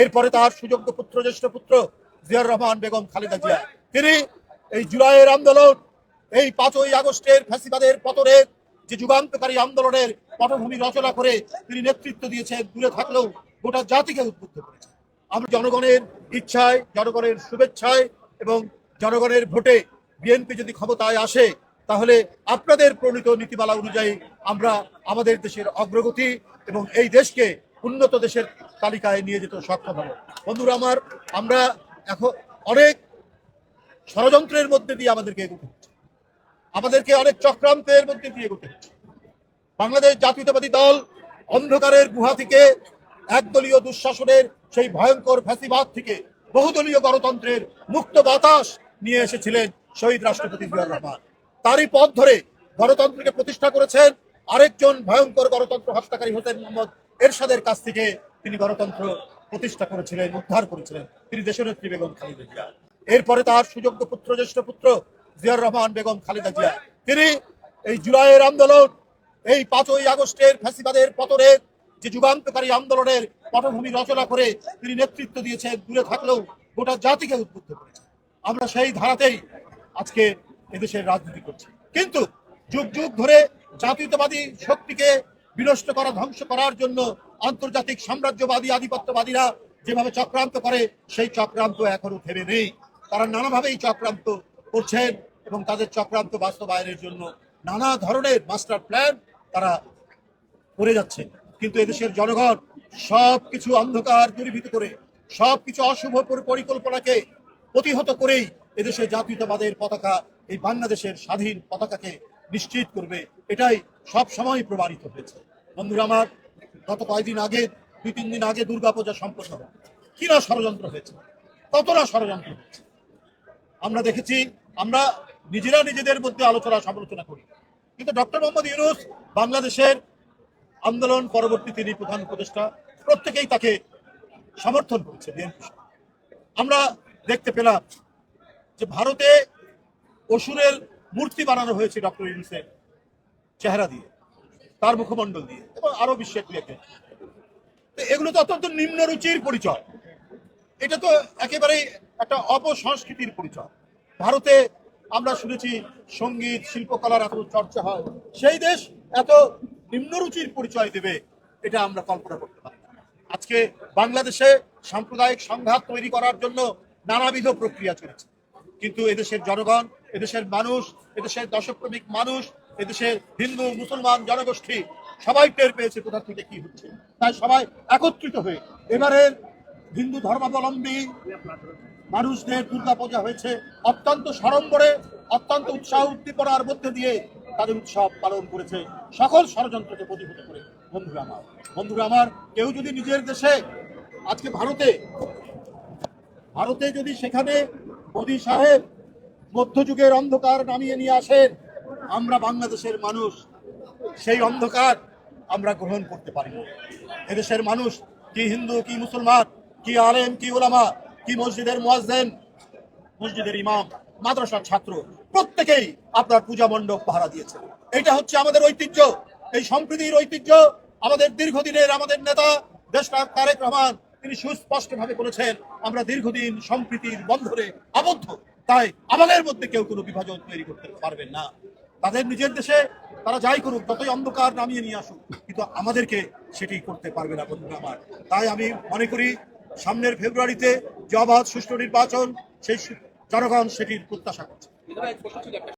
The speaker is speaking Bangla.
এরপরে তার সুযোগ্য পুত্র, জ্যেষ্ঠ পুত্র জিয়াউর রহমান বেগম খালেদা জিয়া। তিনি এই জুলাইয়ের আন্দোলন, এই পাঁচই আগস্টের ফ্যাসিবাদের পতনের যে যুগান্তকারী আন্দোলনের পটভূমি রচনা করে তিনি নেতৃত্ব দিয়েছেন, দূরে থাকলেও গোটা জাতিকে উদ্বুদ্ধ করেছেন। আমরা জনগণের ইচ্ছায়, জনগণের শুভেচ্ছায় এবং জনগণের ভোটে বিএনপি যদি ক্ষমতায় আসে, তাহলে আপনাদের প্রণীত নীতিমালা অনুযায়ী আমরা আমাদের দেশের অগ্রগতি এবং এই দেশকে উন্নত দেশের তালিকায় নিয়ে যেতে সক্ষম হব। বন্ধুরা, আমার, আমরা এখন অনেক ষড়যন্ত্রের মধ্যে দিয়ে আমাদেরকে এগোতে আমাদেরকে অনেক চক্রান্তের মধ্যে দিয়ে এগোতে বাংলাদেশ জাতীয়তাবাদী দল অন্ধকারের গুহা থেকে একদলীয় দুঃশাসনের সেই ভয়ঙ্কর ফ্যাসিবাদ থেকে বহুদলীয় গণতন্ত্রের মুক্ত বাতাস নিয়ে এসেছিলেন শহীদ রাষ্ট্রপতি জিয়াউর রহমান। তারই পথ ধরে গণতন্ত্রকে প্রতিষ্ঠা করেছেন আরেকজন ভয়ঙ্কর গণতন্ত্র হত্যাকারী হোসেন মোহাম্মদ এরশাদের কাছ থেকে তিনি গণতন্ত্র প্রতিষ্ঠা করেছিলেন, উদ্ধার করেছিলেন। তিনি দেশনেত্রী বেগম খালেদা জিয়া। এরপরে তার সুযোগ্য পুত্র, জ্যেষ্ঠ পুত্র জিয়াউর রহমান বেগম খালেদা জিয়া। তিনি এই জুলাইয়ের আন্দোলন, এই পাঁচই আগস্টের ফ্যাসিবাদের পতনের যে যুগান্তকারী আন্দোলনের পটভূমি রচনা করে তিনি নেতৃত্ব দিয়েছেন, দূরে থাকলেও গোটা জাতিকে উদ্বুদ্ধ করেছেন। আমরা সেই ধারাতেই আজকে এদেশের রাজনীতি করছি। কিন্তু যুগ যুগ ধরে জাতীয়তাবাদী শক্তিকে বিনষ্ট করা, ধ্বংস করার জন্য আন্তর্জাতিক সাম্রাজ্যবাদী আধিপত্যবাদীরা যেভাবে চক্রান্ত করে, সেই চক্রান্ত এখনও থেমে নেই। তারা নানাভাবেই চক্রান্ত করছেন এবং তাদের চক্রান্ত বাস্তবায়নের জন্য নানা ধরনের মাস্টার প্ল্যান তারা করে যাচ্ছে কিন্তু এদেশের জনগণ সব কিছু অন্ধকার দূরীভূত করে সব কিছু অশুভ পরিকল্পনাকে প্রতিহত করেই এদেশে জাতীয়তাবাদের পতাকা, এই বাংলাদেশের স্বাধীন পতাকাকে নিশ্চিত করবে। এটাই সব সময় প্রমাণিত হয়েছে। বন্ধুরা আমার গত কয়েকদিন আগে, দুই, তিন দিন আগে দুর্গাপূজা সম্পন্ন হলো কি না ষড়যন্ত্র হয়েছে? কতটা ষড়যন্ত্র হয়েছে? আমরা দেখেছি, আমরা নিজেরা নিজেদের মধ্যে আলোচনা, সমালোচনা করি। কিন্তু ডক্টর মোহাম্মদ ইউনুস বাংলাদেশের আন্দোলন পরবর্তী তিনি প্রধান উপদেষ্টা, প্রত্যেকেই তাকে সমর্থন করেছে আমরা দেখতে পেলাম যে ভারতে অসুরের মূর্তি বানানো হয়েছে ডক্টর ইউনুসের চেহারা দিয়ে। তার মুখমণ্ডল দিয়ে, এবং আরও বিশ্বের দু এগুলো তো অত্যন্ত নিম্ন রুচির পরিচয়। এটা তো একেবারেই একটা অপসংস্কৃতির পরিচয়। ভারতে আমরা শুনেছি সংগীত, শিল্পকলার এত চর্চা হয়। সেই দেশ এত নিম্নরুচির পরিচয় দেবে, এটা আমরা কল্পনা করতে পারি আজকে বাংলাদেশে সাম্প্রদায়িক সংঘাত তৈরি করার জন্য নানাবিধ প্রক্রিয়া চলেছে। কিন্তু এদেশের জনগণ, এদেশের মানুষ, এদেশের দশক্রমিক মানুষ এদেশের হিন্দু, মুসলমান, জনগোষ্ঠী সবাই টের পেয়েছে কোথা থেকে কি হচ্ছে। তাই সবাই একত্রিত হয়ে এবারের হিন্দু ধর্মাবলম্বী মানুষদের দুর্গাপূজা হয়েছে। অত্যন্ত সড়ম্বরে, অত্যন্ত উৎসাহ উদ্দীপনার মধ্যে দিয়ে তাদের উৎসব পালন করেছে। সকল ষড়যন্ত্রকে প্রতিহত করে। বন্ধুরা আমার বন্ধুরা আমার, কেউ যদি নিজের দেশে, আজকে ভারতে ভারতে যদি সেখানে মোদী সাহেব মধ্যযুগের অন্ধকার নামিয়ে নিয়ে আসেন আমরা বাংলাদেশের মানুষ, সেই অন্ধকার আমরা গ্রহণ করতে পারি না। এদেশের মানুষ, কি হিন্দু, কি মুসলমান, কি আলেম, কি ওলামা কি মসজিদের মুয়াজ্জেন, মসজিদের ইমাম, মাদ্রাসার ছাত্র, প্রত্যেকেই আপনার পূজা মণ্ডপ পাহারা দিয়েছে। এটা হচ্ছে আমাদের ঐতিহ্য। এই সম্প্রীতির ঐতিহ্য আমাদের দীর্ঘদিনের আমাদের নেতা, দেশনায়ক তারেক রহমান, তিনি সুস্পষ্ট ভাবে বলেছেন, আমরা দীর্ঘদিন সম্প্রীতির বন্ধনে আবদ্ধ। তাই আমাদের মধ্যে কেউ কোনো বিভাজন তৈরি করতে পারবেন না। তাদের নিজের দেশে তারা যাই করুক, ততই অন্ধকার নামিয়ে নিয়ে আসুক। কিন্তু আমাদেরকে সেটি করতে পারবে না, বন্ধুরা আমার। তাই আমি মনে করি, সামনের ফেব্রুয়ারিতে যে অবাধ সুষ্ঠু নির্বাচন, সেই জনগণ সেটির প্রত্যাশা করছে।